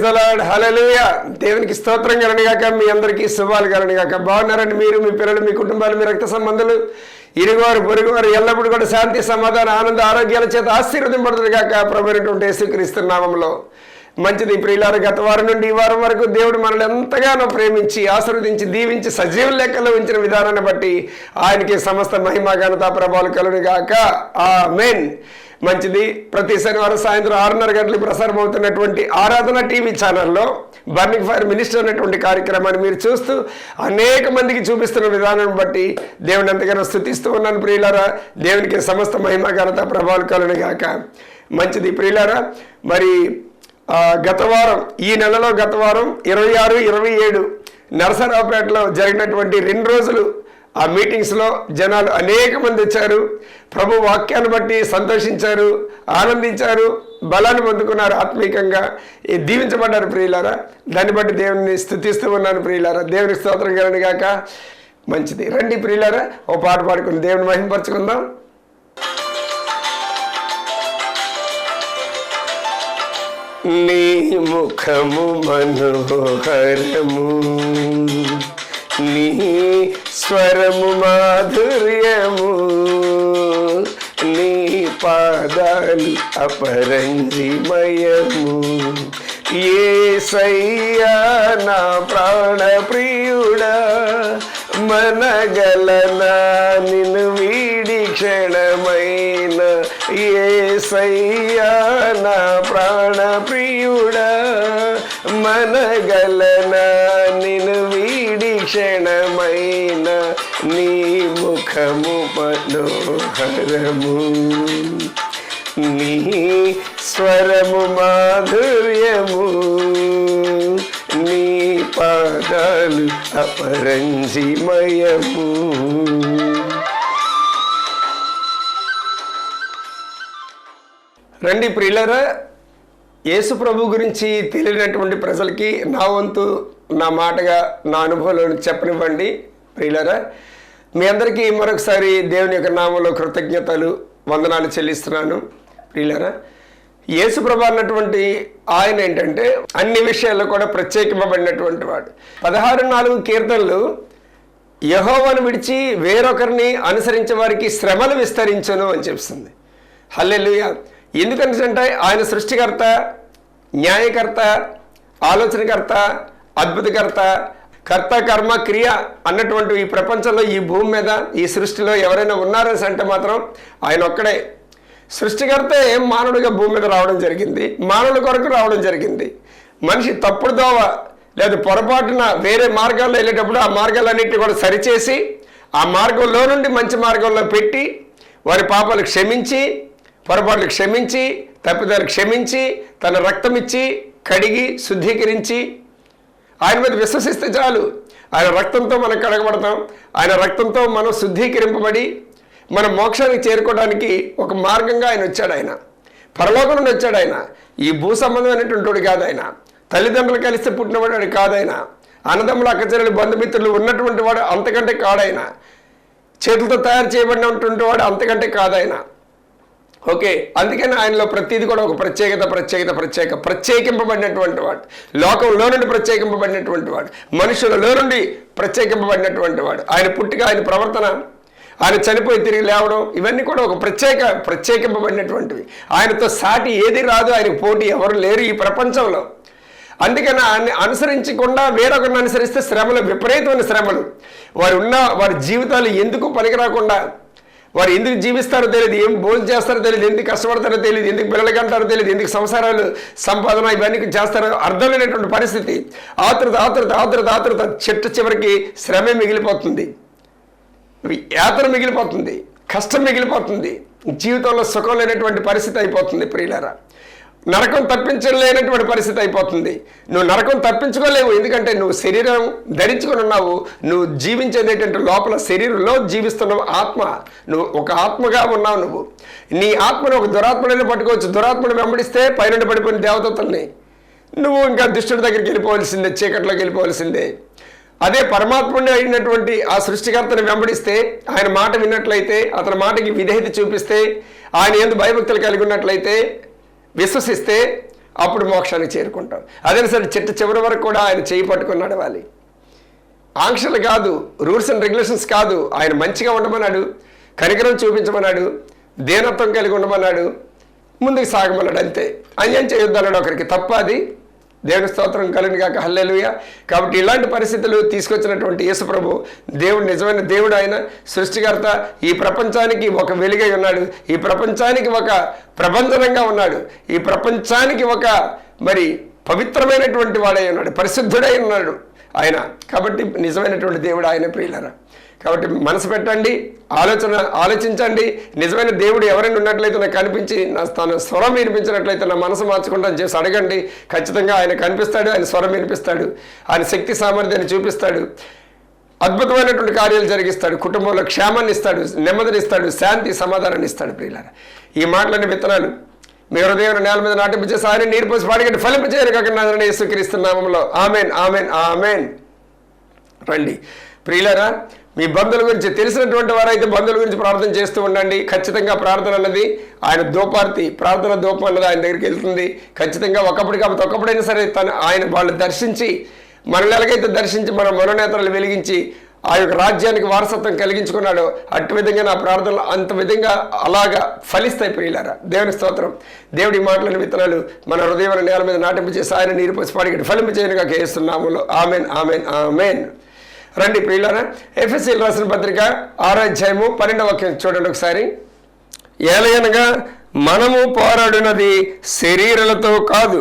Praise the Lord హలలుయ దేవునికి స్తోత్రం కలనిగాక మీ అందరికీ శుభాలు కలనిగాక బాగున్నారండి మీరు మీ పిల్లలు మీ కుటుంబాలు మీ రక్త సంబంధాలు. ఇరుగువారు పొరుగువారు ఎల్లప్పుడూ కూడా శాంతి సమాధానం ఆనంద ఆరోగ్యాల చేత ఆశీర్వదింపడుతుంది కాక ప్రభుత్వం యేసుక్రీస్తు నామంలో మంచిది. ప్రియులారు గత వారం నుండి ఈ వారం వరకు దేవుడు మనల్ని ఎంతగానో ప్రేమించి ఆశీర్వదించి దీవించి సజీవ లెక్కలో ఉంచిన విధానాన్ని బట్టి ఆయనకి సమస్త మహిమ ఘనత ప్రభావాలు కలుగుగాక ఆ మెయిన్ మంచిది. ప్రతి శనివారం సాయంత్రం ఆరున్నర గంటలకు ప్రసారం అవుతున్నటువంటి ఆరాధన టీవీ ఛానల్లో బర్నింగ్ ఫైర్ మినిస్టర్ అనేటువంటి కార్యక్రమాన్ని మీరు చూస్తూ అనేక మందికి చూపిస్తున్న విధానాన్ని బట్టి దేవుని ఎంతగానో స్థుతిస్తూ ఉన్నాను ప్రియులారా. దేవునికి సమస్త మహిమ ఘనత ప్రభావాలు కలుగును గాక మంచిది ప్రియులారా. మరి గత వారం ఈ నెలలో గత వారం ఇరవై ఆరు ఇరవై ఏడు నరసరావుపేటలో జరిగినటువంటి రెండు రోజులు ఆ మీటింగ్స్లో జనాలు అనేక మంది వచ్చారు. ప్రభు వాక్యాన్ని బట్టి సంతోషించారు ఆనందించారు బలాన్ని పొందుకున్నారు ఆత్మీకంగా దీవించబడ్డారు ప్రియులారా. దాన్ని బట్టి దేవుని స్థుతిస్తూ ఉన్నాను ప్రియులారా. దేవుని స్తోత్రం కలని గాక. మంచిది. రండి ప్రియులారా. ఓ పాట పాడుకుని దేవుని మహింపరచుకుందాం. నీ ముఖము మనోహరము. నీ స్వరము మాధుర్యము నీ పాదాలు అపరంజిమయము. ఏ సయ్యా నా ప్రాణ ప్రియుడా మనగలనా నిన్ను వీడి క్షణమైన ఏ సయ్యా నా ప్రాణ ప్రియుడా మనగలనా నిన్ను క్షణమైన నీ ముఖము మనోహరము. నీ స్వరము మాధుర్యము. నీ పాదాలు అపరంజిమయము. రండి ప్రియులరా యేసు ప్రభు గురించి తెలియనటువంటి ప్రజలకి నా వంతు నా మాటగా నా అనుభవంలో చెప్పనివ్వండి. ప్రియులరా మీ అందరికీ మరొకసారి దేవుని యొక్క నామంలో కృతజ్ఞతలు వందనాలు చెల్లిస్తున్నాను. ప్రియులరా యేసుప్రభ అన్నటువంటి ఆయన ఏంటంటే అన్ని విషయాల్లో కూడా ప్రత్యేకింపబడినటువంటి వాడు. పదహారు నాలుగు కీర్తనలు యహోవను విడిచి వేరొకరిని అనుసరించే వారికి శ్రమలు విస్తరించను అని చెప్తుంది. హల్లెలుయ! ఎందుకంటే ఆయన సృష్టికర్త న్యాయకర్త ఆలోచనకర్త అద్భుతకర్త కర్త కర్మ క్రియ అన్నటువంటి ఈ ప్రపంచంలో ఈ భూమి మీద ఈ సృష్టిలో ఎవరైనా ఉన్నారని అంటే మాత్రం ఆయన ఒక్కడే. సృష్టికర్తే మానవుడిగా భూమి మీద రావడం జరిగింది? మానవుడి కొరకు రావడం జరిగింది. మనిషి తప్పుడు దోవ లేదా పొరపాటున వేరే మార్గాల్లో వెళ్ళేటప్పుడు ఆ మార్గాలన్నింటినీ కూడా సరిచేసి ఆ మార్గంలో నుండి మంచి మార్గంలో పెట్టి వారి పాపాలు క్షమించి పొరపాట్లు క్షమించి తప్పిదాలు క్షమించి తన రక్తమిచ్చి కడిగి శుద్ధీకరించి ఆయన మీద విశ్వసిస్తే చాలు. ఆయన రక్తంతో మనం కడగబడతాం. ఆయన రక్తంతో మనం శుద్ధీకరింపబడి మన మోక్షానికి చేరుకోవడానికి ఒక మార్గంగా ఆయన వచ్చాడు ఆయన. పరలోకం నుండి వచ్చాడు ఆయన. ఈ భూ సంబంధమైనటువంటి కాదు ఆయన. తల్లిదండ్రులు కలిస్తే పుట్టినవాడు వాడు కాదాయన అన్నదమ్ములు అక్కచెల్లెలు బంధుమిత్రులు ఉన్నటువంటి వాడు అంతకంటే కాడాయన చేతులతో తయారు చేయబడినటువంటి వాడు అంతకంటే కాదాయన ఓకే అందుకని ఆయనలో ప్రతిదీ కూడా ఒక ప్రత్యేకత ప్రత్యేకత ప్రత్యేక ప్రత్యేకింపబడినటువంటి వాడు. లోకంలో నుండి ప్రత్యేకింపబడినటువంటి వాడు. మనుషులలో నుండి ప్రత్యేకింపబడినటువంటి వాడు. ఆయన పుట్టిక ఆయన ప్రవర్తన ఆయన చనిపోయి తిరిగి లేవడం ఇవన్నీ కూడా ఒక ప్రత్యేక ప్రత్యేకింపబడినటువంటివి. ఆయనతో సాటి ఏది రాదు ఆయనకు పోటీ ఎవరు లేరు ఈ ప్రపంచంలో. అందుకని ఆయన్ని అనుసరించకుండా వేరొకరిని అనుసరిస్తే శ్రమలు విపరీతమైన శ్రమలు. వారు ఉన్న వారి జీవితాలు ఎందుకు పనికిరాకుండా వారు ఎందుకు జీవిస్తారో తెలియదు ఏం భోజనం చేస్తారో తెలియదు ఎందుకు కష్టపడతారో తెలియదు ఎందుకు పిల్లలకి అంటారో తెలియదు ఎందుకు సంసారాలు సంపాదన ఇవన్నీ చేస్తారో అర్థం లేనటువంటి పరిస్థితి. ఆతృత ఆతృత ఆతృత ఆతృత చెట్టు చివరికి శ్రమే మిగిలిపోతుంది. యాత్ర మిగిలిపోతుంది కష్టం మిగిలిపోతుంది జీవితంలో సుఖం లేనటువంటి పరిస్థితి అయిపోతుంది ప్రియులారా. నరకం తప్పించలేనటువంటి పరిస్థితి అయిపోతుంది. నువ్వు నరకం తప్పించుకోలేవు. ఎందుకంటే నువ్వు శరీరం ధరించుకొని ఉన్నావు. నువ్వు జీవించేది ఏంటంటే లోపల శరీరంలో జీవిస్తున్నావు ఆత్మ. నువ్వు ఒక ఆత్మగా ఉన్నావు నువ్వు. నీ ఆత్మను ఒక దురాత్మని పట్టుకోవచ్చు. దురాత్మను వెంబడిస్తే పైన పడిపోయిన దేవతల్ని. నువ్వు ఇంకా దుష్టుడి దగ్గరికి వెళ్ళిపోవలసిందే చీకట్లోకి వెళ్ళిపోవలసిందే. అదే పరమాత్ముడి అయినటువంటి ఆ సృష్టికర్తను వెంబడిస్తే ఆయన మాట విన్నట్లయితే అతని మాటకి విధేయత చూపిస్తే ఆయన ఎందు భయభక్తులు కలిగి ఉన్నట్లయితే విశ్వసిస్తే అప్పుడు మోక్షానికి చేరుకుంటాం. అదే సరే చిట్ట చివరి వరకు కూడా ఆయన చేయి పట్టుకుని నడవాలి. ఆంక్షలు కాదు రూల్స్ అండ్ రెగ్యులేషన్స్ కాదు. ఆయన మంచిగా ఉండమన్నాడు కనికరం చూపించమన్నాడు దీనత్వం కలిగి ఉండమన్నాడు ముందుకు సాగమన్నాడు అంతే. అన్యం చేయొద్దన్నాడు ఒకరికి. తప్ప అది దేవుని స్తోత్రం కలిని కాక హల్లెలుయ. కాబట్టి ఇలాంటి పరిస్థితులు తీసుకొచ్చినటువంటి యేసుప్రభు దేవుడు నిజమైన దేవుడు ఆయన సృష్టికర్త. ఈ ప్రపంచానికి ఒక వెలుగై ఉన్నాడు. ఈ ప్రపంచానికి ఒక ప్రబంధనంగా ఉన్నాడు. ఈ ప్రపంచానికి ఒక మరి పవిత్రమైనటువంటి వాడై ఉన్నాడు. పరిశుద్ధుడై ఉన్నాడు ఆయన. కాబట్టి నిజమైనటువంటి దేవుడు ఆయన ప్రియులరా. కాబట్టి మనసు పెట్టండి ఆలోచన ఆలోచించండి. నిజమైన దేవుడు ఎవరైనా ఉన్నట్లయితే నాకు కనిపించి నా తన స్వరం వినిపించినట్లయితే నా మనసు మార్చుకుంటా చేసి అడగండి. ఖచ్చితంగా ఆయన కనిపిస్తాడు ఆయన స్వరం వినిపిస్తాడు. ఆయన శక్తి సామర్థ్యాన్ని చూపిస్తాడు. అద్భుతమైనటువంటి కార్యాలు జరిగిస్తాడు. కుటుంబంలో క్షేమాన్ని ఇస్తాడు నెమ్మదిని ఇస్తాడు శాంతి సమాధానాన్ని ఇస్తాడు ప్రియులారా. ఈ మాటలన్నీ విత్తనాలు. మీ హృదయం నేల మీద నాటింపచేసి ఆయన నీరు పోసి పాడిగట్టి ఫలింపచేయరు కాక నాదని యేసుక్రీస్తు నామంలో. Amen amen amen. రండి. ప్రియులరా మీ బంధువుల గురించి తెలిసినటువంటి వారైతే బంధువుల గురించి ప్రార్థన చేస్తూ ఉండండి. ఖచ్చితంగా ప్రార్థన అన్నది ఆయన దోపార్తి. ప్రార్థన దూపం అన్నది ఆయన దగ్గరికి వెళ్తుంది. ఖచ్చితంగా ఒకప్పటి కాబట్టి ఒకప్పుడైనా సరే తను ఆయన వాళ్ళు దర్శించి మనల్ని ఎలాగైతే దర్శించి మన మనోనేతలు వెలిగించి ఆ యొక్క రాజ్యానికి వారసత్వం కలిగించుకున్నాడో అటు విధంగా నా ప్రార్థనలు అంత విధంగా అలాగా ఫలిస్తాయి ప్రియులారా. దేవుని స్తోత్రం. దేవుడి మాటలని విత్తనాలు మన హృదయం నేల మీద నాటింపు చేసి ఆయన నీరు పోసి పాడిగట్టి ఫలింపు చేయనుగా కేస్తున్నాములో ఆమెన్ ఆమెన్ ఆమెన్. రండి ప్రియులారా ఎఫ్ఎస్సీలు రాసిన పత్రిక ఆరో అధ్యాయము పన్నెండవ చూడండి ఒకసారి. ఏలయనగా మనము పోరాడినది శరీరాలతో కాదు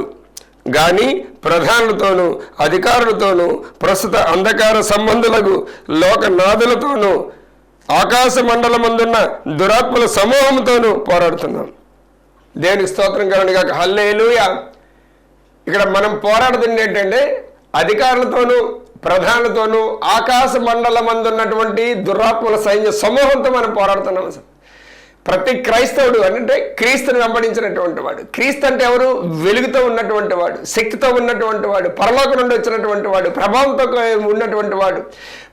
కానీ ప్రధానులతోనూ అధికారులతోనూ ప్రస్తుత అంధకార సంబంధులకు లోకనాథులతోనూ ఆకాశ మండలమందున్న దురాత్మల సమూహంతోనూ పోరాడుతున్నాం. దేవునికి స్తోత్రం కలనిగా హల్లేలుయా. ఇక్కడ మనం పోరాడుతుంది ఏంటంటే అధికారులతోనూ ప్రధానతోనూ ఆకాశ మండలమందున్నటువంటి దురాత్మల సైన్య సమూహంతో మనం పోరాడుతున్నాం అసలు ప్రతి క్రైస్తవుడు అంటే క్రీస్తుని వెంబడించినటువంటి వాడు. క్రీస్తు అంటే ఎవరు? వెలుగుతో ఉన్నటువంటి వాడు శక్తితో ఉన్నటువంటి వాడు పరలోక నుండి వచ్చినటువంటి వాడు ప్రభావంతో ఉన్నటువంటి వాడు.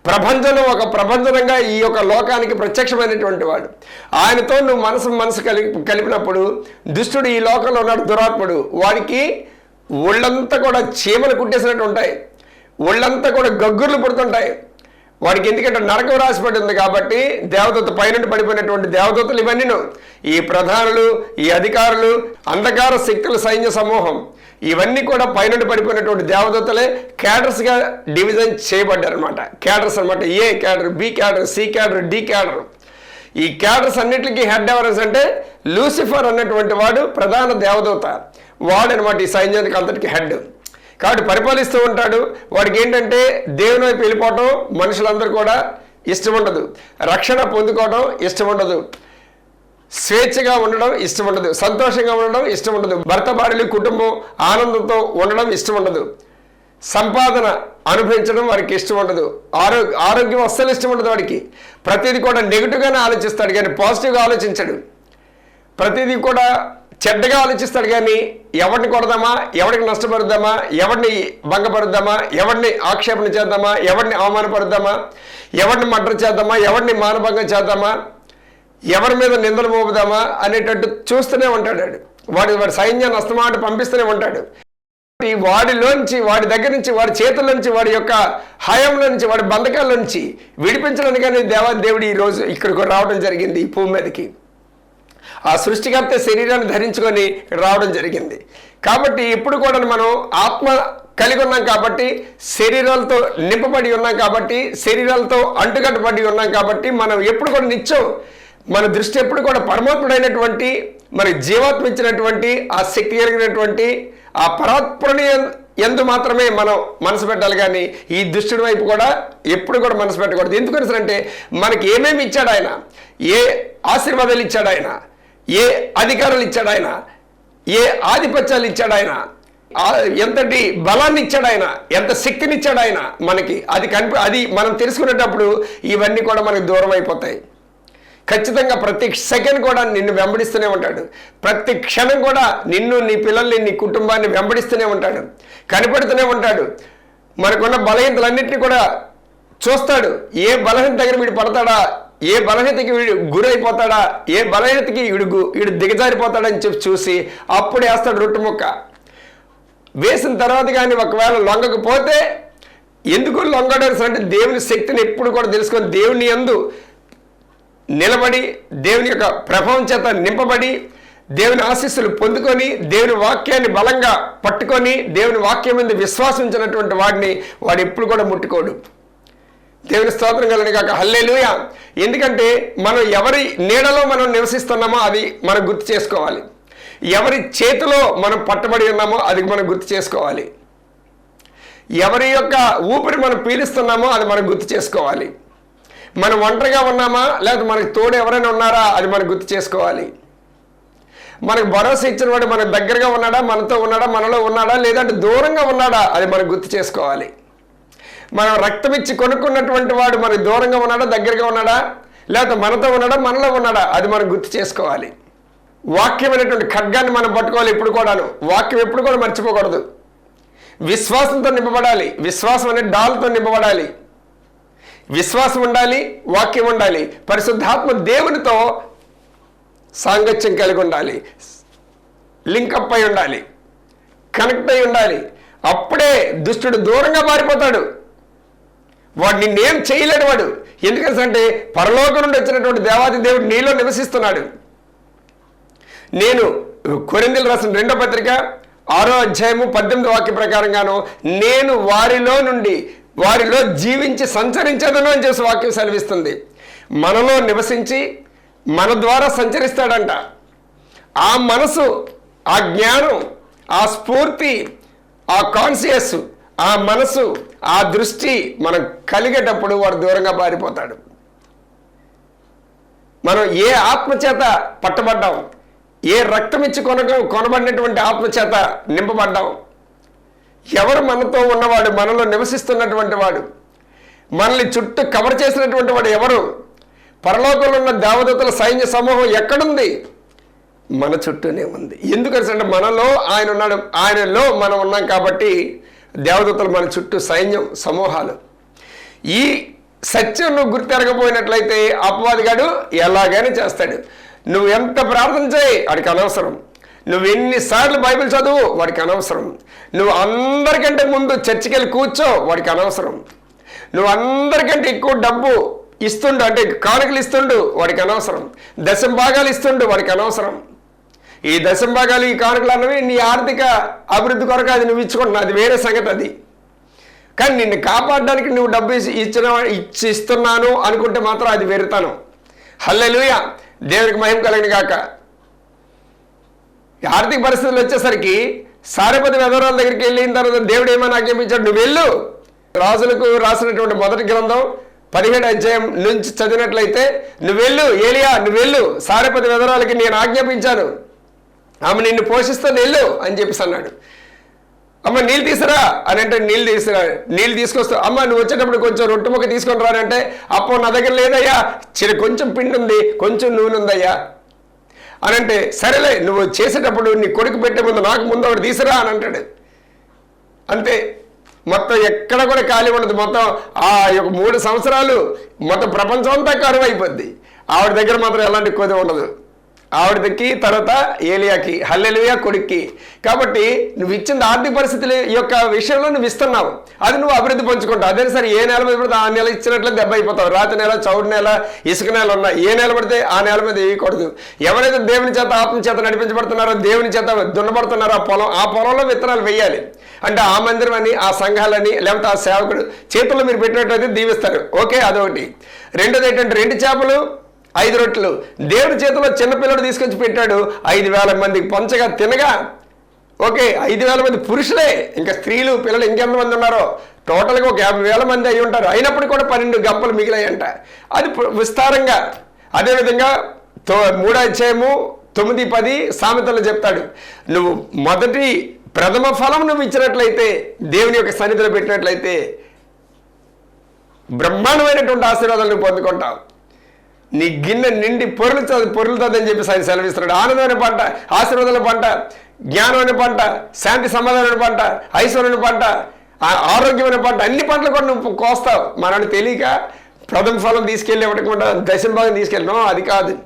ప్రపంచంలో ఒక ప్రపంచంగా ఈ యొక్క లోకానికి ప్రత్యక్షమైనటువంటి వాడు. ఆయనతో నువ్వు మనసు మనసు కలిపి కలిపినప్పుడు దుష్టుడు ఈ లోకంలో ఉన్నాడు దురాత్ముడు. వాడికి ఒళ్ళంతా కూడా చీమలు కుట్టేసినట్టు ఉంటాయి. ఒళ్ళంతా కూడా గగ్గుర్లు పుడుతుంటాయి. వాడికి ఎందుకంటే నరకం రాసిపడి ఉంది కాబట్టి దేవదత్త పైనుండి పడిపోయినటువంటి దేవదత్తులు ఇవన్నీ ఈ ప్రధానులు ఈ అధికారులు అంధకార శక్తుల సైన్య సమూహం ఇవన్నీ కూడా పైనుండి పడిపోయినటువంటి దేవదత్తలే క్యాడర్స్గా డివిజన్ చేయబడ్డారు అనమాట క్యాడర్స్ అనమాట A cadre B cadre C cadre D cadre. ఈ క్యాడర్స్ అన్నిటికీ హెడ్ ఎవరెన్స్ అంటే లూసిఫర్ అన్నటువంటి వాడు ప్రధాన దేవదూత. వాడనమాట ఈ సైన్యానికి అంతటికి హెడ్. కాబట్టి పరిపాలిస్తూ ఉంటాడు. వాడికి ఏంటంటే దేవుని వైపు వెళ్ళిపోవటం మనుషులందరూ కూడా ఇష్టం ఉండదు. రక్షణ పొందుకోవడం ఇష్టం ఉండదు. స్వేచ్ఛగా ఉండడం ఇష్టం ఉండదు. సంతోషంగా ఉండడం ఇష్టం ఉండదు. భర్త భార్యలు కుటుంబం ఆనందంతో ఉండడం ఇష్టం ఉండదు. సంపాదన అనుభవించడం వారికి ఇష్టం ఉండదు. ఆరో ఆరోగ్యం అస్సలు ఇష్టం ఉండదు వాడికి. ప్రతిదీ కూడా నెగిటివ్గానే ఆలోచిస్తాడు. కానీ పాజిటివ్గా ఆలోచించడు. ప్రతిదీ కూడా చెడ్డగా ఆలోచిస్తాడు కానీ ఎవరిని కొడదామా? ఎవరికి నష్టపరుద్దామా? ఎవరిని భంగపరుద్దామా? ఎవరిని ఆక్షేపణ చేద్దామా? ఎవరిని అవమానపరుద్దామా? ఎవరిని మర్డర్ చేద్దామా? ఎవరిని మానభంగం చేద్దామా? ఎవరి మీద నిందలు మోపుదామా? అనేటట్టు చూస్తూనే ఉంటాడు వాడు. వాడి సైన్యాన్ని అస్తమాట పంపిస్తూనే ఉంటాడు. వాడిలోంచి వాడి దగ్గర నుంచి వాడి చేతుల నుంచి వాడి యొక్క హయంలో నుంచి వాడి బంధకాల నుంచి విడిపించడానికని దేవా దేవుడు ఈ రోజు ఇక్కడికి రావడం జరిగింది ఈ భూమి మీదకి. ఆ సృష్టికర్త శరీరాన్ని ధరించుకొని ఇక్కడ రావడం జరిగింది. కాబట్టి ఇప్పుడు కూడా మనం ఆత్మ కలిగి ఉన్నాం కాబట్టి శరీరాలతో నింపబడి ఉన్నాం కాబట్టి శరీరాలతో అంటుకట్టబడి ఉన్నాం కాబట్టి మనం ఎప్పుడు కూడా నిత్యం మన దృష్టి ఎప్పుడు కూడా పరమాత్ముడైనటువంటి మరి జీవాత్మ ఇచ్చినటువంటి ఆ శక్తి కలిగినటువంటి ఆ పరాత్ముని ఎందు మాత్రమే మనం మనసు పెట్టాలి కానీ ఈ దుష్టుడి వైపు కూడా ఎప్పుడు కూడా మనసు పెట్టకూడదు. ఎందుకని అంటే మనకి ఏమేమి ఇచ్చాడు ఆయన? ఏ ఆశీర్వాదాలు ఇచ్చాడు ఆయన? ఏ అధికారాలు ఇచ్చాడు ఆయన? ఏ ఆధిపత్యాలు ఇచ్చాడు ఆయన? ఎంతటి బలాన్ని ఇచ్చాడు ఆయన? ఎంత శక్తిని ఇచ్చాడు ఆయన? మనకి అది కనిపి అది మనం తెలుసుకునేటప్పుడు ఇవన్నీ కూడా మనకి దూరం అయిపోతాయి. ఖచ్చితంగా ప్రతి సెకండ్ కూడా నిన్ను వెంబడిస్తూనే ఉంటాడు. ప్రతి క్షణం కూడా నిన్ను నీ పిల్లల్ని నీ కుటుంబాన్ని వెంబడిస్తూనే ఉంటాడు. కనిపెడుతూనే ఉంటాడు. మనకున్న బలహీనతలన్నింటినీ కూడా చూస్తాడు. ఏ బలహీనత దగ్గర వీడు పడతాడా? ఏ బలహీనతకి వీడు గురైపోతాడా? ఏ బలహీనతకి వీడు వీడు దిగజారిపోతాడని చెప్పి చూసి అప్పుడు వేస్తాడు రొట్టు ముక్క. వేసిన తర్వాత కానీ ఒకవేళ లొంగకపోతే ఎందుకు లొంగడం అంటే దేవుని శక్తిని ఎప్పుడు కూడా తెలుసుకొని దేవుని యందు నిలబడి దేవుని యొక్క ప్రభావం చేత నింపబడి దేవుని ఆశీస్సులు పొందుకొని దేవుని వాక్యాన్ని బలంగా పట్టుకొని దేవుని వాక్యం మీద విశ్వాసించినటువంటి వాడిని వాడు ఎప్పుడు కూడా ముట్టుకోడు. దేవుని స్తోత్రం కలని కాక హల్లేలుయ. ఎందుకంటే మనం ఎవరి నీడలో మనం నివసిస్తున్నామో అది మనం గుర్తు చేసుకోవాలి. ఎవరి చేతిలో మనం పట్టబడి ఉన్నామో అది మనం గుర్తు చేసుకోవాలి. ఎవరి యొక్క ఊపిరి మనం పీలుస్తున్నామో అది మనం గుర్తు చేసుకోవాలి. మనం ఒంటరిగా ఉన్నామా? లేకపోతే మనకి తోడు ఎవరైనా ఉన్నారా? అది మనం గుర్తు చేసుకోవాలి. మనకు భరోసా ఇచ్చిన వాడు మన దగ్గరగా ఉన్నాడా? మనతో ఉన్నాడా? మనలో ఉన్నాడా? లేదంటే దూరంగా ఉన్నాడా? అది మనం గుర్తు చేసుకోవాలి. మనం రక్తం ఇచ్చి కొనుక్కున్నటువంటి వాడు మనకు దూరంగా ఉన్నాడా దగ్గరగా ఉన్నాడా? లేకపోతే మనతో ఉన్నాడా మనలో ఉన్నాడా? అది మనం గుర్తు చేసుకోవాలి. వాక్యమైనటువంటి ఖడ్గాన్ని మనం పట్టుకోవాలి ఎప్పుడు కూడాను. వాక్యం ఎప్పుడు కూడా మర్చిపోకూడదు. విశ్వాసంతో నింపబడాలి. విశ్వాసం అనే డాల్తో నింపబడాలి. విశ్వాసం ఉండాలి వాక్యం ఉండాలి. పరిశుద్ధాత్మ దేవునితో సాంగత్యం కలిగి ఉండాలి. లింకప్ అయి ఉండాలి. కనెక్ట్ అయి ఉండాలి. అప్పుడే దుష్టుడు దూరంగా మారిపోతాడు. వాడు నిన్నేం చేయలేడు వాడు. ఎందుకంటే పరలోకం నుండి వచ్చినటువంటి దేవాది దేవుడు నీలో నివసిస్తున్నాడు. నేను కొరిందలు రాసిన రెండో పత్రిక ఆరో అధ్యాయము పద్దెనిమిది వాక్య ప్రకారంగాను నేను వారిలో నుండి వారిలో జీవించి సంచరించదను అని చేసి వాక్యం సెలవిస్తుంది. మనలో నివసించి మన ద్వారా సంచరిస్తాడంట. ఆ మనసు ఆ జ్ఞానం ఆ స్ఫూర్తి ఆ కాన్సియస్ ఆ మనసు ఆ దృష్టి మనం కలిగేటప్పుడు వాడు దూరంగా పారిపోతాడు మనం ఏ ఆత్మచేత పట్టబడ్డాం ఏ రక్తం ఇచ్చి కొన కొనబడినటువంటి ఆత్మచేత నింపబడ్డాం ఎవరు మనతో ఉన్నవాడు మనలో నివసిస్తున్నటువంటి వాడు మనల్ని చుట్టూ కవర్ చేసినటువంటి వాడు ఎవరు పరలోకంలో ఉన్న దేవదత్తుల సైన్య సమూహం ఎక్కడుంది? మన చుట్టూనే ఉంది. ఎందుకని మనలో ఆయన ఉన్నాడు ఆయనలో మనం ఉన్నాం కాబట్టి దేవదూతలు మన చుట్టూ సైన్యం సమూహాలు. ఈ సత్యం నువ్వు గుర్తెరగపోయినట్లయితే అపవాదిగాడు ఎలాగైనా చేస్తాడు. నువ్వు ఎంత ప్రార్థన చేయి వాడికి అనవసరం. నువ్వు ఎన్నిసార్లు బైబిల్ చదువు వాడికి అనవసరం. నువ్వు అందరికంటే ముందు చర్చికి వెళ్ళి కూర్చో వాడికి అనవసరం. నువ్వు అందరికంటే ఎక్కువ డబ్బు ఇస్తుండు అంటే కానుకలు ఇస్తుండు వాడికి అనవసరం. దశం భాగాలు ఇస్తుండు వాడికి అనవసరం. ఈ దశం భాగాలు ఈ కానుకలు అన్నవి నీ ఆర్థిక అభివృద్ధి కొరకు అది నువ్వు ఇచ్చుకుంటున్నావు. అది వేరే సంగతి అది. కానీ నిన్ను కాపాడడానికి నువ్వు డబ్బు ఇచ్చి ఇచ్చిన ఇచ్చి ఇస్తున్నాను అనుకుంటే మాత్రం అది వెరుతాను హల్లెలుయ. దేవునికి మహిమ కలిగిన కాక ఆర్థిక పరిస్థితులు వచ్చేసరికి సారపతి వెదరాల దగ్గరికి వెళ్ళిన తర్వాత దేవుడు ఏమైనా ఆజ్ఞాపించాడు? నువ్వు వెళ్ళు. రాజులకు రాసినటువంటి మొదటి గ్రంథం పదిహేడు అధ్యాయం నుంచి చదివినట్లయితే నువ్వు వెళ్ళు. ఏలియా నువ్వు వెళ్ళు. సారపతి వెదరాలకి నేను ఆజ్ఞాపించాను. ఆమె నిన్ను పోషిస్తుంది వెళ్ళు అని చెప్పేసి అన్నాడు. అమ్మ నీళ్ళు తీసురా? అని అంటే నీళ్ళు తీసురా. నీళ్ళు తీసుకొస్తా అమ్మ నువ్వు వచ్చేటప్పుడు కొంచెం రొట్టె ముక్క తీసుకొని రానంటే అప్పో నా దగ్గర లేదయ్యా. చిన్న కొంచెం పిండి ఉంది కొంచెం నూనె ఉందయ్యా. అని అంటే సరేలే నువ్వు చేసేటప్పుడు నీ కొడుకు పెట్టే ముందు నాకు ముందు ఒకటి తీసురా అని అంటాడు. అంతే. మొత్తం ఎక్కడ కూడా ఖాళీ ఉండదు. మొత్తం ఆ యొక్క మూడు సంవత్సరాలు మొత్తం ప్రపంచం అంతా కరువు అయిపోద్ది. ఆవిడ దగ్గర మాత్రం ఎలాంటి కొద్ది ఉండదు. ఆవిడకి తర్వాత ఏలియాకి హల్లెలుయా కొడుక్కి. కాబట్టి నువ్వు ఇచ్చిన ఆర్థిక పరిస్థితుల యొక్క విషయంలో నువ్వు ఇస్తున్నావు. అది నువ్వు అభివృద్ధి పంచుకుంటావు. అదే సరే ఏ నెల మీద పడితే ఆ నెల ఇచ్చినట్లే దెబ్బ అయిపోతావు. రాతి నెల చౌడు నెల ఇసుక నెల ఉన్నా ఏ నెల పడితే ఆ నెల మీద వేయకూడదు. ఎవరైతే దేవుని చేత ఆత్మ చేత నడిపించబడుతున్నారో దేవుని చేత దున్నబడుతున్నారో ఆ పొలం ఆ పొలంలో విత్తనాలు వేయాలి. అంటే ఆ మందిరం అని ఆ సంఘాలని లేకపోతే ఆ సేవకుడు చేతుల్లో మీరు పెట్టినట్లయితే దీవిస్తారు. ఓకే అదొకటి. రెండోది ఏంటంటే రెండు చేపలు ఐదు రొట్టెలు. దేవుడి చేతిలో చిన్నపిల్లడు తీసుకొచ్చి పెట్టాడు. ఐదు వేల మందికి పంచగా తినగా ఓకే ఐదు వేల మంది పురుషులే. ఇంకా స్త్రీలు పిల్లలు ఇంకెంతమంది ఉన్నారో? టోటల్గా ఒక యాభై వేల మంది అయి ఉంటారు. అయినప్పుడు కూడా పన్నెండు గంపలు మిగిలాయంట. అది విస్తారంగా. అదేవిధంగా తో మూడో అధ్యాయము తొమ్మిది పది సామెతలు చెప్తాడు. నువ్వు మొదటి ప్రథమ ఫలం నువ్వు ఇచ్చినట్లయితే దేవుని యొక్క సన్నిధిలో పెట్టినట్లయితే బ్రహ్మాండమైనటువంటి ఆశీర్వాదాలు నువ్వు పొందుకుంటావు. నీ గిన్నె నిండి పొరులుతుంది పొరులుతుందని అని చెప్పి ఆయన సెలవిస్తున్నాడు. ఆనందమైన పంట ఆశీర్వాదాల పంట జ్ఞానమైన పంట శాంతి సమాధానమైన పంట ఐశ్వర్యమైన పంట ఆరోగ్యమైన పంట అన్ని పంటలు కూడా నువ్వు కోస్తావు. మనల్ని తెలియక ప్రథమ ఫలం తీసుకెళ్ళి ఇవ్వకుండా దశం భాగం తీసుకెళ్ళి. అది కాదు.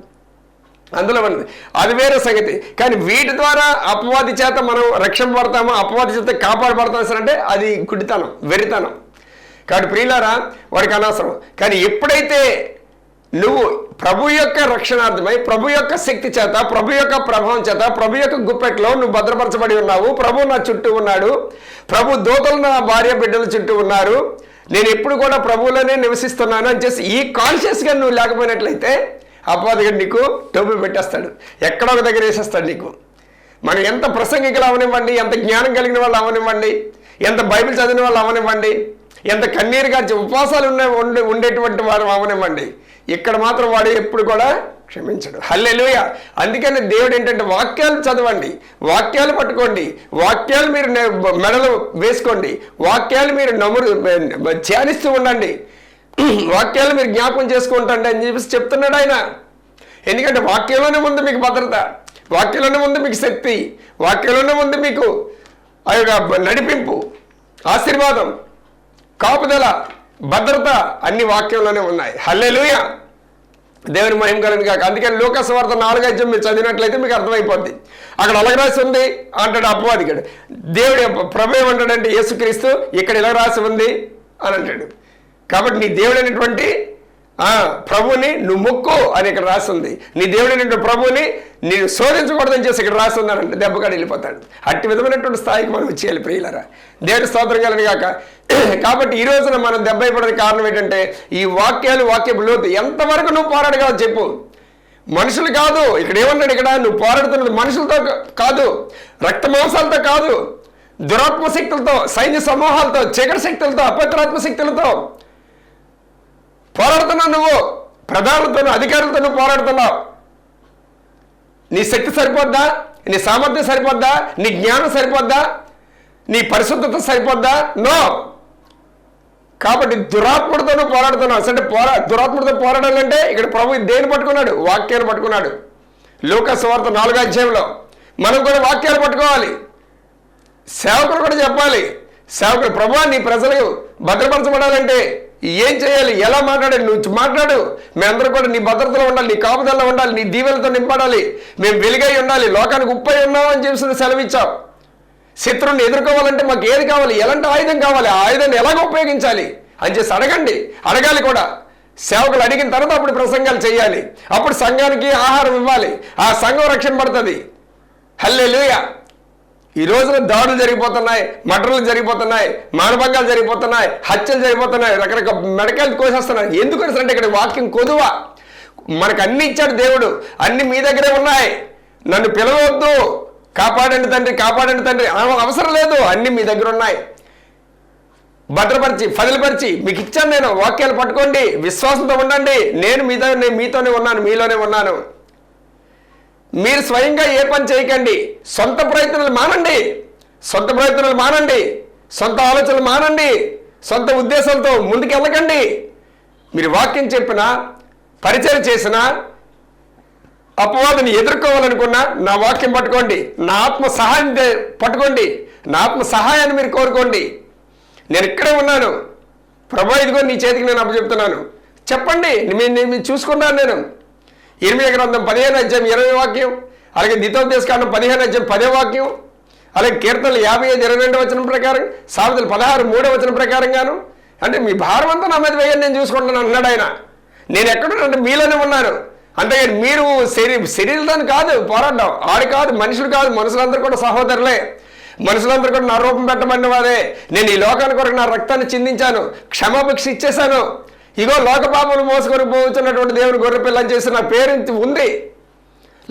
అందులో ఉన్నది. అది వేరే సంగతి. కానీ వీటి ద్వారా అపవాది చేత మనం రక్షణ అపవాది చేత కాపాడబడతాం అంటే అది గుడితనం వెరితనం కాబట్టి ప్రియులారా వాడికి అనవసరం. కానీ ఎప్పుడైతే నువ్వు ప్రభు యొక్క రక్షణార్థమై ప్రభు యొక్క శక్తి చేత ప్రభు యొక్క ప్రభావం చేత ప్రభు యొక్క గుప్పెట్లో నువ్వు భద్రపరచబడి ఉన్నావు. ప్రభు నా చుట్టూ ఉన్నాడు. ప్రభు దూతలు నా భార్య బిడ్డల చుట్టూ ఉన్నారు. నేను ఎప్పుడు కూడా ప్రభువులోనే నివసిస్తున్నాను అని చేసి ఈ కాన్షియస్గా నువ్వు లేకపోయినట్లయితే అపవాదిగా నీకు టోపీ పెట్టేస్తాడు. ఎక్కడో ఒక దగ్గర వేసేస్తాడు నీకు. మనం ఎంత ప్రసంగికులు అవనివ్వండి ఎంత జ్ఞానం కలిగిన వాళ్ళు అవనివ్వండి ఎంత బైబిల్ చదివిన వాళ్ళు అవనివ్వండి ఎంత కన్నీరుగా ఉపవాసాలు ఉన్న ఉండే ఉండేటువంటి వారు అవనివ్వండి ఇక్కడ మాత్రం వాడు ఎప్పుడు కూడా క్షమించడు. హల్లెలుయ. అందుకని దేవుడు ఏంటంటే వాక్యాలు చదవండి వాక్యాలు పట్టుకోండి వాక్యాలు మీరు మెడలు వేసుకోండి వాక్యాలు మీరు నమురు ధ్యానిస్తూ ఉండండి. వాక్యాలు మీరు జ్ఞాపకం చేసుకుంటండి అని చెప్పేసి చెప్తున్నాడు ఆయన. ఎందుకంటే వాక్యంలోనే ఉంది మీకు భద్రత వాక్యంలోనే ఉంది మీకు శక్తి వాక్యంలోనే ఉంది మీకు ఆ యొక్క నడిపింపు ఆశీర్వాదం కాపుదల భద్రత అన్ని వాక్యంలోనే ఉన్నాయి. హల్లెలుయ. దేవుని మహిమ కలిగిన కాక అందుకని లోకస్వార్థ నాలుగు అధ్యాయం మీరు చదివినట్లయితే మీకు అర్థమైపోద్ది. అక్కడ అలాగ రాసి ఉంది? అంటాడు అపవాదికుడు దేవుడు ప్రభు ఏమంటాడంటే యేసుక్రీస్తు ఇక్కడ ఇలా రాసి ఉంది? అని అంటాడు. కాబట్టి నీ దేవుడైనటువంటి ప్రభుని నువ్వు మొక్కు అని ఇక్కడ రాసి ఉంది నీ దేవుడైనటువంటి ప్రభుని నేను శోధించకూడదని చేసి ఇక్కడ రాసి ఉన్నానంటే వెళ్ళిపోతాడు. అట్టి విధమైనటువంటి స్థాయికి మనం ఇచ్చేయాలి ప్రియులరా. దేవుడి స్తోత్రం కలిగి కాక కాబట్టి ఈ రోజున మనం దెబ్బ అయిపోవడానికి కారణం ఏంటంటే ఈ వాక్యాలు వాక్యపు లోతు. ఎంతవరకు నువ్వు పోరాడగలవు చెప్పు. మనుషులు కాదు. ఇక్కడ ఏమన్నాడు ఇక్కడ? నువ్వు పోరాడుతున్నది మనుషులతో కాదు. రక్త మాంసాలతో కాదు. దురాత్మ శక్తులతో సైన్య సమూహాలతో చీకటి శక్తులతో అపత్రాత్మ శక్తులతో. పోరాడుతున్నావు నువ్వు. ప్రధానులతో అధికారులతో నువ్వు పోరాడుతున్నావు. నీ శక్తి సరిపోద్దా? నీ సామర్థ్యం సరిపోద్దా? నీ జ్ఞానం సరిపోద్దా? నీ పరిశుద్ధత సరిపోద్దా? నో. కాబట్టి దురాత్ముడితో నువ్వు పోరాడుతున్నావు. అంటే పోరా దురాత్ముడితో పోరాడాలంటే ఇక్కడ ప్రభు దేని పట్టుకున్నాడు? వాక్యాన్ని పట్టుకున్నాడు. లోక వార్త నాలుగో అధ్యాయంలో మనం కూడా వాక్యాలు పట్టుకోవాలి. సేవకులు కూడా చెప్పాలి. సేవకులు ప్రభు నీ ప్రజలకు భద్రపరచబడాలంటే ఏం చేయాలి? ఎలా మాట్లాడాలి? నువ్వు మాట్లాడు. అందరూ కూడా నీ భద్రతలో ఉండాలి నీ కాపుదల్లో ఉండాలి నీ దీవెలతో నింపడాలి మేము వెలుగై ఉండాలి లోకానికి ఉప్పై ఉన్నాం అని చెప్పి సెలవిచ్చాం. శత్రువుని ఎదుర్కోవాలంటే మాకు ఏది కావాలి? ఎలాంటి ఆయుధం కావాలి? ఆ ఆయుధాన్ని ఎలాగ ఉపయోగించాలి? అని చేసి అడగండి. అడగాలి కూడా. సేవకులు అడిగిన తర్వాత అప్పుడు ప్రసంగాలు చేయాలి. అప్పుడు సంఘానికి ఆహారం ఇవ్వాలి. ఆ సంఘం రక్షణ పడుతుంది హల్లే ఈ రోజున దాడులు జరిగిపోతున్నాయి మటర్లు జరిగిపోతున్నాయి మానభంగాలు జరిగిపోతున్నాయి హత్యలు జరిగిపోతున్నాయి రకరకాల మెడకాయలు కోసేస్తున్నాయి ఎందుకు అంటే ఇక్కడ వాక్యం కొదువ. మనకు అన్ని ఇచ్చాడు దేవుడు అన్ని మీ దగ్గరే ఉన్నాయి. నన్ను పిలవద్దు కాపాడండి తండ్రి కాపాడండి తండ్రి అవసరం లేదు అన్ని మీ దగ్గర ఉన్నాయి. భద్రపరిచి ఫదిలిపరిచి మీకు ఇచ్చాను నేను వాక్యాలు పట్టుకోండి విశ్వాసంతో ఉండండి నేను మీతో నేను మీతోనే ఉన్నాను మీలోనే ఉన్నాను. మీరు స్వయంగా ఏ పని చేయకండి. సొంత ప్రయత్నాలు మానండి. సొంత ప్రయత్నాలు మానండి. సొంత ఆలోచనలు మానండి. సొంత ఉద్దేశాలతో ముందుకు వెళ్ళకండి మీరు వాక్యం చెప్పినా పరిచయం చేసినా అపవాదిని ఎదుర్కోవాలనుకున్నా నా వాక్యం పట్టుకోండి. నా ఆత్మ సహాయం పట్టుకోండి. నా ఆత్మ సహాయాన్ని మీరు కోరుకోండి. నేను ఇక్కడే ఉన్నాను. ప్రభా ఇదిగో నీ చేతికి నేను అప్పచెప్తున్నాను. చెప్పండి. నేను నేను చూసుకున్నాను నేను. ఎనిమిది గ్రంథం పదిహేను అధ్యాయం ఇరవై వాక్యం అలాగే ద్వితోపదేశకాండం పదిహేను అధ్యాయం పదే వాక్యం అలాగే కీర్తనలు యాభై ఐదు ఇరవై రెండు వచనం ప్రకారం సామెతలు పదహారు మూడో వచనం ప్రకారంగాను. అంటే మీ భారం అంతా నా మీద వేయండి నేను చూసుకుంటాను అన్నాడు ఆయన. నేను ఎక్కడున్నానంటే మీలోనే ఉన్నాను. అంతేగాని మీరు శరీ శరీరంతో కాదు పోరాటం. ఆడు కాదు మనుషులు కాదు మనుషులందరూ కూడా సహోదరులే. మనుషులందరూ కూడా నా రూపం పెట్టబడిన వారే నేను ఈ లోకానికి కొరకు నా రక్తాన్ని చిందించాను. క్షమాభిక్ష ఇచ్చేశాను. ఇగో లోక మోసుకొని పోతున్నటువంటి దేవుని గొర్రె పిల్లని చేసి నా పేరు ఇంత ఉంది.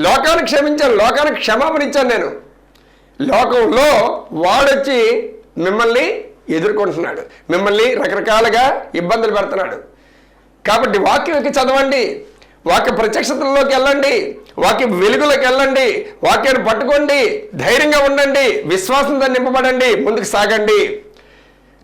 లోకానికి క్షమించాను లోకానికి క్షమాపణిచ్చాను నేను. లోకంలో వాడొచ్చి మిమ్మల్ని ఎదుర్కొంటున్నాడు. మిమ్మల్ని రకరకాలుగా ఇబ్బందులు పెడుతున్నాడు. కాబట్టి వాక్యం ఎక్కి చదవండి. వాక్య ప్రత్యక్షతల్లోకి వెళ్ళండి. వాక్య వెలుగులోకి వెళ్ళండి. వాక్యాన్ని పట్టుకోండి. ధైర్యంగా ఉండండి. విశ్వాసంతో నింపబడండి. ముందుకు సాగండి.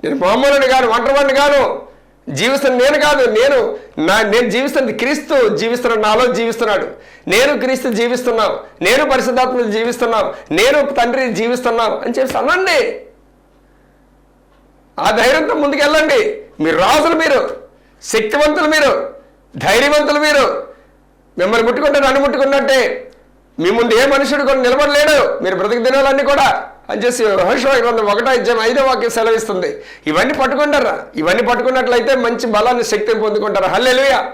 నేను మామూలుని గాను ఒంటరివాడిని గాను జీవిస్తున్న నేను కాదు నేను నా నేను జీవిస్తున్నది క్రీస్తు జీవిస్తున్నాడు నాలో జీవిస్తున్నాడు. నేను క్రీస్తు జీవిస్తున్నాం నేను పరిశుద్ధాత్మ జీవిస్తున్నాం నేను తండ్రి జీవిస్తున్నాం అని చెప్పి అనండి. ఆ ధైర్యంతో ముందుకెళ్ళండి. మీరు రాజులు మీరు శక్తివంతులు మీరు ధైర్యవంతులు మీరు. మిమ్మల్ని ముట్టుకుంటే నన్ను ముట్టుకున్నట్టే. మీ ముందు ఏ మనుషుడు కూడా నిలబడలేడు. మీరు బ్రతికి దినాలన్నీ కూడా. అని చేసి హర్షో గ్రంథం ఒకటో అధ్యాయం ఐదో వాక్యం సెలవిస్తుంది. ఇవన్నీ పట్టుకుంటారా? ఇవన్నీ పట్టుకున్నట్లయితే మంచి బలాన్ని శక్తిని పొందుకుంటారా? హల్లెలూయా.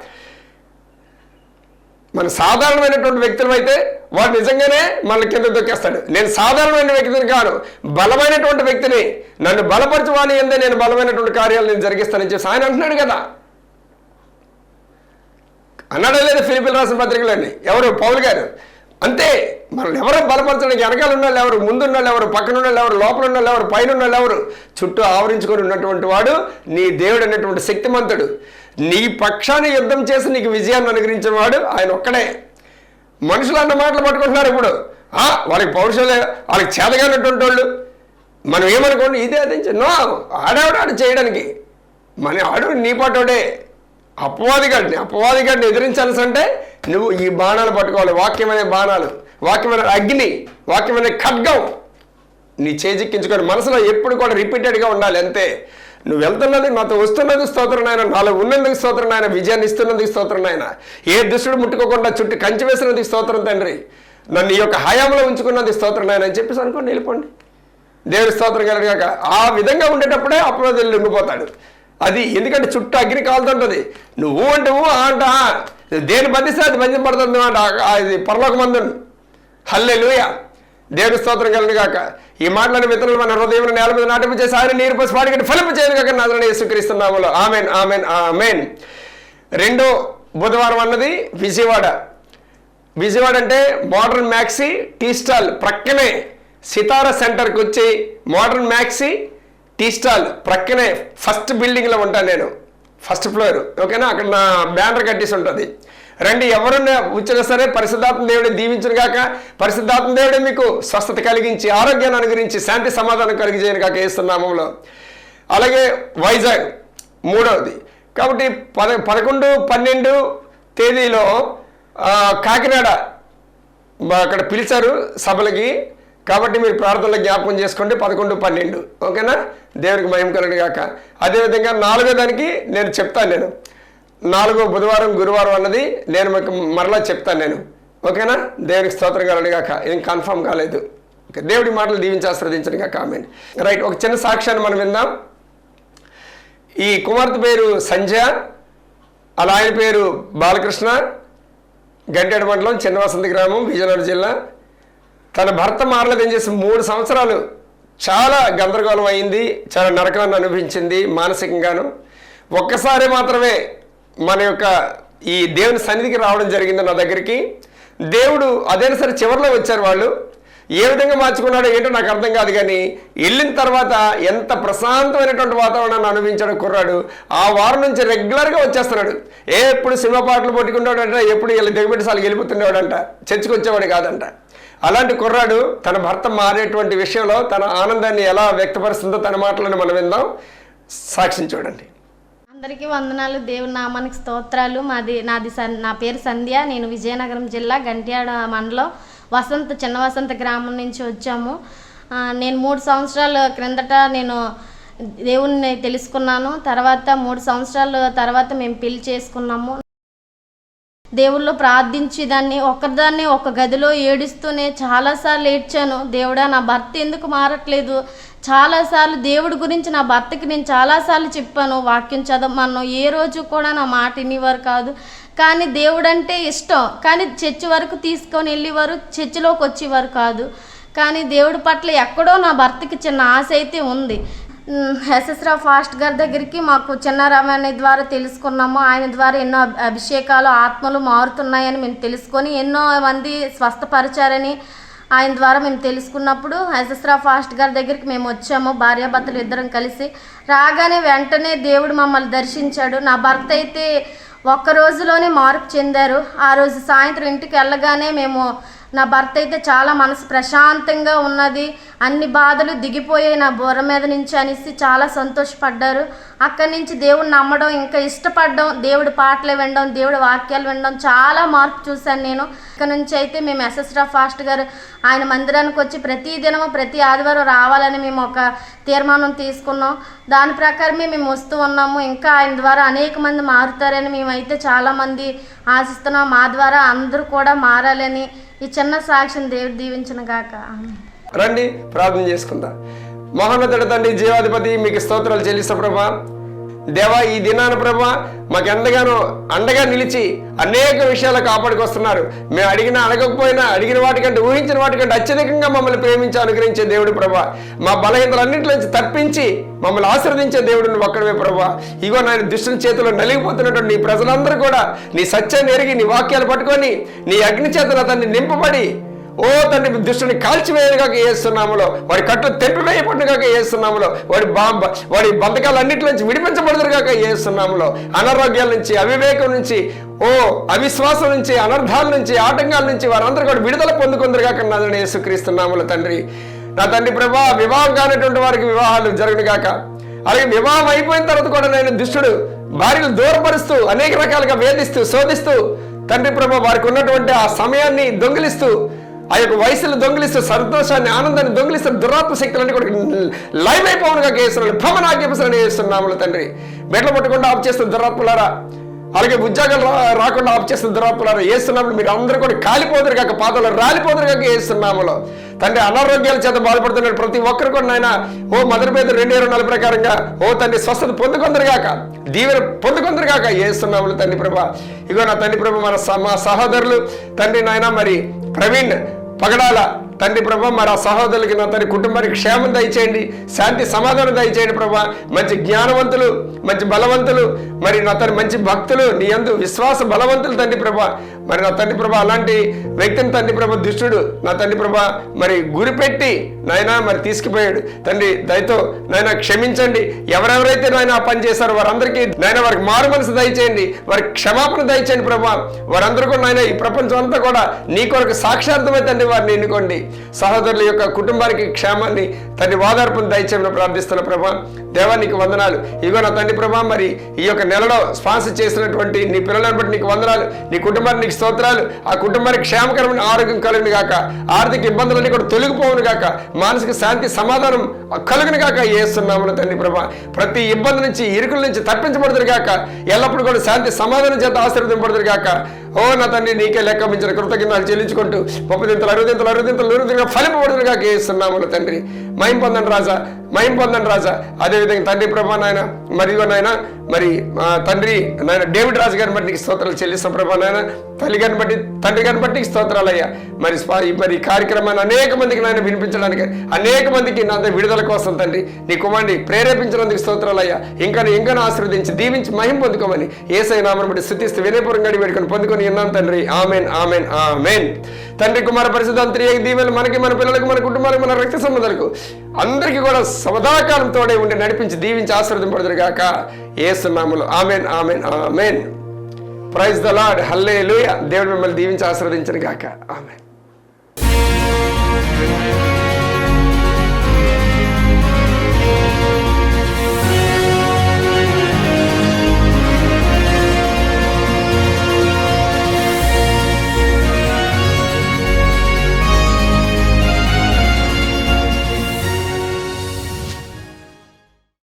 మన సాధారణమైనటువంటి వ్యక్తులు అయితే వాడు నిజంగానే మన కింద దొక్కేస్తాడు. నేను సాధారణమైన వ్యక్తిని కాను. బలమైనటువంటి వ్యక్తిని నన్ను బలపరచువాని ఎందే నేను బలమైనటువంటి కార్యాలు నేను జరిగిస్తానని చెప్పి ఆయన అంటున్నాడు కదా. అన్నాడా లేదా ఫిలిపిన్ రాసిన పత్రికలన్నీ ఎవరు? పౌల్ గారు. అంతే. మనల్ని ఎవరు బలపరచడానికి వెనకాల ఉన్న వాళ్ళు ఎవరు ముందున్న వాళ్ళు ఎవరు పక్కన ఉన్న వాళ్ళు ఎవరు లోపల ఉన్న ఎవరు పైన ఉన్న ఎవరు? చుట్టూ ఆవరించుకొని ఉన్నటువంటి వాడు నీ దేవుడు అనేటువంటి శక్తిమంతుడు. నీ పక్షాన్ని యుద్ధం చేసి నీకు విజయాన్ని అనుగ్రహించిన వాడు ఆయన ఒక్కడే. మనుషులు అన్న మాటలు పట్టుకుంటున్నారు ఇప్పుడు. ఆ, వాళ్ళకి పౌరుషులే వాళ్ళకి చేతగానటువంటి వాళ్ళు. మనం ఏమనుకోండి ఇదే అదే నో ఆడావిడ ఆడు చేయడానికి. మన ఆడు నీ పాటోడే. అపవాదిగాడిని అపవాదిగాడిని ఎదిరించాల్సి అంటే నువ్వు ఈ బాణాలు పట్టుకోవాలి వాక్యమనే బాణాలు వాక్యం అనే అగ్ని వాక్యమైన ఖడ్గం. నీ చేజిక్కించుకొని మనసులో ఎప్పుడు కూడా రిపీటెడ్గా ఉండాలి అంతే. నువ్వు వెళ్తున్నది నాతో వస్తున్నది స్తోత్రం నాయన నాలో ఉన్నందుకు స్తోత్రం నాయన విజయాన్ని ఇస్తున్నందుకు స్తోత్రం నాయన. ఏ దుష్టుడు ముట్టుకోకుండా చుట్టూ కంచి వేసినది స్తోత్రం తండ్రి. నన్ను ఈ యొక్క హయాంలో ఉంచుకున్నది స్తోత్రం నాయన అని చెప్పేసి అనుకోండి వెళ్ళిపోండి. దేవుడి స్తోత్రం కలగాక ఆ విధంగా ఉండేటప్పుడే అపరాధులు లొంగిపోతాడు. అది ఎందుకంటే చుట్టూ అగ్ని కాలుతుంటుంది నువ్వు అంటే ఊ అంట. దేని బంధిస్తే అది బంధింపడుతుంది అంట అది ఇది పరలోక మందును హల్లే దేవుడి స్తోత్రం కలిగిన కాక ఈ మాటలను మిత్రులు మన హృదయం నేల మీద నాటింపు చేసి ఆయన నీరు పసి వాడికి ఫలింపు చేయను కాక నాదని యేసుక్రీస్తున్నాములో ఆమెన్ ఆమెన్ ఆమెన్. రెండో బుధవారం అన్నది విజయవాడ. విజయవాడ అంటే మోడర్న్ మ్యాక్సీ టీ స్టాల్ ప్రక్కనే సితార సెంటర్కి వచ్చి మోడర్న్ మ్యాక్సీ టీ స్టాల్ ప్రక్కనే ఫస్ట్ బిల్డింగ్లో ఉంటాను నేను. First floor. ఓకేనా? అక్కడ నా బ్యానర్ కట్టేసి ఉంటుంది. రండి ఎవరున్నా వచ్చినా సరే పరిశుద్ధాత్మ దేవుడు దీవించిన కాక పరిశుద్ధాత్మ దేవుడే మీకు స్వస్థత కలిగించి ఆరోగ్యాన్ని అనుగురించి శాంతి సమాధానం కలిగజేయను కాక వేస్తున్నామంలో అలాగే వైజాగ్ మూడవది. కాబట్టి పద పదకొండు పన్నెండు తేదీలో కాకినాడ అక్కడ పిలిచారు సభలకి. కాబట్టి మీరు ప్రార్థనలో జ్ఞాపకం చేసుకోండి పదకొండు పన్నెండు. ఓకేనా? దేవునికి మహిమ కలుగును కాక అదేవిధంగా నాలుగో దానికి నేను చెప్తాను నేను. నాలుగో బుధవారం గురువారం అన్నది నేను మీకు మరలా చెప్తాను నేను. ఓకేనా? దేవునికి స్తోత్రం కలడు కాక ఏం కన్ఫర్మ్ కాలేదు. ఓకే దేవుడి మాటలు దీవించి ఆశ్రదించడం కాక కామెంట్ రైట్ ఒక చిన్న సాక్ష్యాన్ని మనం విందాం. ఈ కుమార్తె పేరు సంధ్య అలా ఆయన పేరు బాలకృష్ణ గంటేడు మండలం చిన్నవసంతి గ్రామం విజయనగరం జిల్లా. తన భర్త మారలేదని చేసి మూడు సంవత్సరాలు చాలా గందరగోళం అయింది చాలా నరకాన్ని అనిపించింది మానసికంగాను. ఒక్కసారి మాత్రమే మన యొక్క ఈ దేవుని సన్నిధికి రావడం జరిగింది నా దగ్గరికి. దేవుడు అదేనా సరే చివరిలో వచ్చారు వాళ్ళు. ఏ విధంగా మార్చుకున్నాడో ఏంటో నాకు అర్థం కాదు కానీ వెళ్ళిన తర్వాత ఎంత ప్రశాంతమైనటువంటి వాతావరణాన్ని అనుభవించాడు కుర్రాడు ఆ వారం నుంచి రెగ్యులర్గా వచ్చేస్తున్నాడు. ఏ ఎప్పుడు సినిమా పాటలు పట్టుకుంటాడంట ఎప్పుడు వెళ్ళి దిగబెట్టి సార్లు వెళ్ళిపోతుండేవాడంట చర్చకు వచ్చేవాడు కాదంట. అలాంటి కుర్రాడు తన భర్త మారేటువంటి విషయంలో తన ఆనందాన్ని ఎలా వ్యక్తపరుస్తుందో తన మాటలను మనం విందాం. సాక్ష్యం చూడండి. అందరికీ వందనాలు. దేవుని నామానికి స్తోత్రాలు. మాది నాది సన్ నా పేరు సంధ్య. నేను విజయనగరం జిల్లా గంట్యాడ మండలం వసంత చిన్న వసంత గ్రామం నుంచి వచ్చాము. నేను మూడు సంవత్సరాల క్రిందట నేను దేవుణ్ణి తెలుసుకున్నాను. తర్వాత మూడు సంవత్సరాల తర్వాత మేము పెళ్ళి చేసుకున్నాము. దేవుళ్ళు ప్రార్థించి దాన్ని ఒకదాన్ని ఒక గదిలో ఏడుస్తూనే చాలాసార్లు ఏడ్చాను దేవుడా నా భర్త ఎందుకు మారట్లేదు? చాలాసార్లు దేవుడి గురించి నా భర్తకి నేను చాలాసార్లు చెప్పాను వాక్యం చదవమన్నాను ఏ రోజు కూడా నా మాట వినేవారు కాదు. కానీ దేవుడంటే ఇష్టం. కానీ చర్చి వరకు తీసుకొని వెళ్ళేవారు చర్చిలోకి వచ్చేవారు కాదు. కానీ దేవుడి పట్ల ఎక్కడో నా భర్తకి చిన్న ఆశ అయితే ఉంది. ఎస్ఎస్రా ఫాస్ట్ గారి దగ్గరికి మాకు చిన్న రమణ ద్వారా తెలుసుకున్నాము. ఆయన ద్వారా ఎన్నో అభిషేకాలు ఆత్మలు మారుతున్నాయని మేము తెలుసుకొని ఎన్నో మంది స్వస్థపరిచారని ఆయన ద్వారా మేము తెలుసుకున్నప్పుడు ఎస్ఎస్రా ఫాస్ట్ గారి దగ్గరికి మేము వచ్చాము. భార్యాభర్తలు ఇద్దరం కలిసి రాగానే వెంటనే దేవుడు మమ్మల్ని దర్శించాడు. నా భర్త అయితే ఒక్క రోజులోనే మార్పు చెందారు. ఆ రోజు సాయంత్రం ఇంటికి వెళ్ళగానే మేము నా భర్త అయితే చాలా మనసు ప్రశాంతంగా ఉన్నది. అన్ని బాధలు దిగిపోయాయి నా బుర్ర మీద నుంచి అనేసి చాలా సంతోషపడ్డారు. అక్కడి నుంచి దేవుడు నమ్మడం ఇంకా ఇష్టపడడం దేవుడి పాటలు వినడం దేవుడి వాక్యాలు వినడం చాలా మార్పు చూశాను నేను. ఇక్కడ నుంచి అయితే మేము ఎస్ఎస్రా ఫాస్ట్ గారు ఆయన మందిరానికి వచ్చి ప్రతి దినము ప్రతి ఆదివారం రావాలని మేము ఒక తీర్మానం తీసుకున్నాం. దాని ప్రకారమే మేము వస్తూ ఉన్నాము. ఇంకా ఆయన ద్వారా అనేక మంది మారుతారని మేమైతే చాలామంది ఆశిస్తున్నాం. మా ద్వారా అందరూ కూడా మారాలని ఈ చిన్న సాక్ష్యం దేవుడు దీవించిన గాక. రండి ప్రార్థన చేసుకుందాం. మహోన్నతుడ తండ్రి జీవాధిపతి మీకు స్తోత్రాలు చెల్లిస్తా ప్రభా. దేవా ఈ దినాన ప్రభా మాకెంతగానో అండగా నిలిచి అనేక విషయాలు కాపాడుకొస్తున్నారు. మేము అడిగిన అడగకపోయినా అడిగిన వాటికంటే ఊహించిన వాటికంటే అత్యధికంగా మమ్మల్ని ప్రేమించి అనుగ్రహించే దేవుడు ప్రభా. మా బలహీనతలన్నింటి నుంచి తప్పించి మమ్మల్ని ఆశీర్వదించే దేవుడు నువ్వు ఒక్కడమే ప్రభా. ఇగో నాయన దుష్టుల చేతిలో నలిగిపోతున్నటువంటి నీ ప్రజలందరూ కూడా నీ సత్యాన్ని ఎరిగి నీ వాక్యాలు పట్టుకొని నీ అగ్ని చేత అతన్ని నింపబడి ఓ తండ్రి దుష్టుని కాల్చివేయగాక వేస్తున్నాములో వాడి కట్టు తెప్పివేయబడినగాక వేస్తున్నాములో వాడి బాంబ వాడి బంధకాలన్నింటి నుంచి విడిపించబడుదురుగాక వేస్తున్నాములో అనారోగ్యాల నుంచి అవివేకం నుంచి ఓ అవిశ్వాసం నుంచి అనర్థాల నుంచి ఆటంకాల నుంచి వారందరూ కూడా విడుదల పొందుకుందరుగాక నాదని యేసుక్రీస్తున్నాములో తండ్రి. నా తండ్రి ప్రభా వివాహం కానటువంటి వారికి వివాహాలు జరుగును గాక అలాగే వివాహం అయిపోయిన తర్వాత కూడా నేను దుష్టుడు భార్యను దూరపరుస్తూ అనేక రకాలుగా వేధిస్తూ శోధిస్తూ తండ్రి ప్రభా వారికి ఉన్నటువంటి ఆ సమయాన్ని దొంగిలిస్తూ ఆ యొక్క వయసులు దొంగిలిస్తూ సంతోషాన్ని ఆనందాన్ని దొంగిలిస్తూ దురాత్మ శక్తులన్నీ కూడా లైవ్ అయిపోవునుగా కేసులు భ్రమణాగ్యపసరని చేస్తున్నాములు తండ్రి. మెట్లు పట్టకుండా ఆఫ్ చేస్తున్న దురాత్మలారా. అలాగే ఉద్యోగాలు రా- రాకుండా ఆఫ్ చేస్తున్న దురాత్మలారా. వేస్తున్నాము మీరు అందరూ కూడా కాలిపోదురు కాక పాదాలు రాలిపోదురు కాక వేస్తున్నాములో తండ్రి అనారోగ్యాల చేత బాధపడుతున్న ప్రతి ఒక్కరు కూడా నాయన. ఓ మదర్ పేద రెండు ఇరవై నాలుగు ప్రకారంగా ఓ తండ్రి స్వస్థత పొందుకుందరు కాక దీవెన పొందుకుందరు కాక వేస్తున్నాములు తండ్రి ప్రభా. ఇగో నా తండ్రి ప్రభా మన స- మా సహోదరులు తండ్రి నాయన మరి ప్రవీణ్ పగడాల తండ్రి ప్రభా మరి ఆ సహోదరులకి నా తండ్రి కుటుంబానికి క్షేమం దయచేయండి శాంతి సమాధానం దయచేయండి ప్రభా. మంచి జ్ఞానవంతులు మంచి బలవంతులు మరి నా తండ్రి మంచి భక్తులు నీ అందు విశ్వాస బలవంతులు తండ్రి ప్రభా. మరి నా తండ్రి ప్రభా అలాంటి వ్యక్తిని తండ్రి ప్రభ దుష్టుడు నా తండ్రి ప్రభా మరి గురిపెట్టి నాయన మరి తీసుకుపోయాడు. తండ్రి దయతో నాయన క్షమించండి. ఎవరెవరైతే నాయన ఆ పని చేశారో వారందరికీ నాయన వారికి మారు మనసు దయచేయండి. వారికి క్షమాపణ దయచేయండి ప్రభా. వారందరూ కూడా నాయన ఈ ప్రపంచం అంతా కూడా నీ కొరకు సాక్షార్థమై తండ్రి వారిని ఎన్నుకోండి. సహోదరుల యొక్క కుటుంబానికి క్షేమాన్ని తండ్రి వాదార్పును దయచేయమని ప్రార్థిస్తున్న ప్రభా దేవానికి వందనాలు. ఇగో నా తండ్రి ప్రభా మరి ఈ యొక్క నెలలో స్పాన్సర్ చేసినటువంటి నీ పిల్లలను బట్టి నీకు వందనాలు. నీ కుటుంబానికి నీకు స్తోత్రాలు. ఆ కుటుంబానికి క్షేమకరమైన ఆరోగ్యం కలుగును గాక. ఆర్థిక ఇబ్బందులన్నీ కూడా తొలగిపోవును గాక. మానసిక శాంతి సమాధానం కలుగును గాక. ఏస్తున్నామును తండ్రి ప్రభా ప్రతి ఇబ్బంది నుంచి ఇరుకుల నుంచి తప్పించబడుతుంది గాక. ఎల్లప్పుడూ కూడా శాంతి సమాధానం చేత ఆశీర్వదింపడుతుంది గాక. ఓ నా తండ్రి నీకే లెక్క మించిన కృతజ్ఞతలు చెల్లించుకుంటూ ముప్పదింతలు అరుదింతలు అరుదింతలు ఫలింపబడుతురు గాక ఏస్తున్నామును తండ్రి. మయం పొందండి రాజా మయం పొందండి రాజా. అదేవిధంగా తండ్రి ప్రభా నాయన మరియు నాయన మరి తండ్రి నాయన డేవిడ్ రాజు గారిని బట్టి నీకు స్తోత్రాలు చెల్లిస్తాం ప్రభా నాయన. తల్లి గారిని బట్టి తండ్రి గారిని బట్టి స్తోత్రాలయ్యా. మరి మరి కార్యక్రమాన్ని అనేక మందికి నాయన వినిపించడానికి అనేక మందికి నా విడుదల కోసం తండ్రి నీ కుమారుని ప్రేరేపించినందుకు స్తోత్రాలయ్యా. ఇంకా ఇంకా ఆశీర్వదించి దీవించి మహిం పొందుకోమని ఏసై నామను బట్టి స్థుతిస్తూ వినయపురం గడి వేడుకొని పొందుకొని ఉన్నాను తండ్రి. Amen amen amen. తండ్రి కుమార పరిశుద్ధంత్రి దీవెలు మనకి మన పిల్లలకు మన కుటుంబాలకు మన రక్త సంబంధాలకు అందరికీ కూడా సదాకాలం తోడే ఉండి నడిపించి దీవించి ఆశీర్వదింపడుదురు గాక ఏసునాములు amen amen amen. Praise the lord హల్లే దేవుడు మిమ్మల్ని దీవించి ఆశీర్వదించను గాక ఆమెన్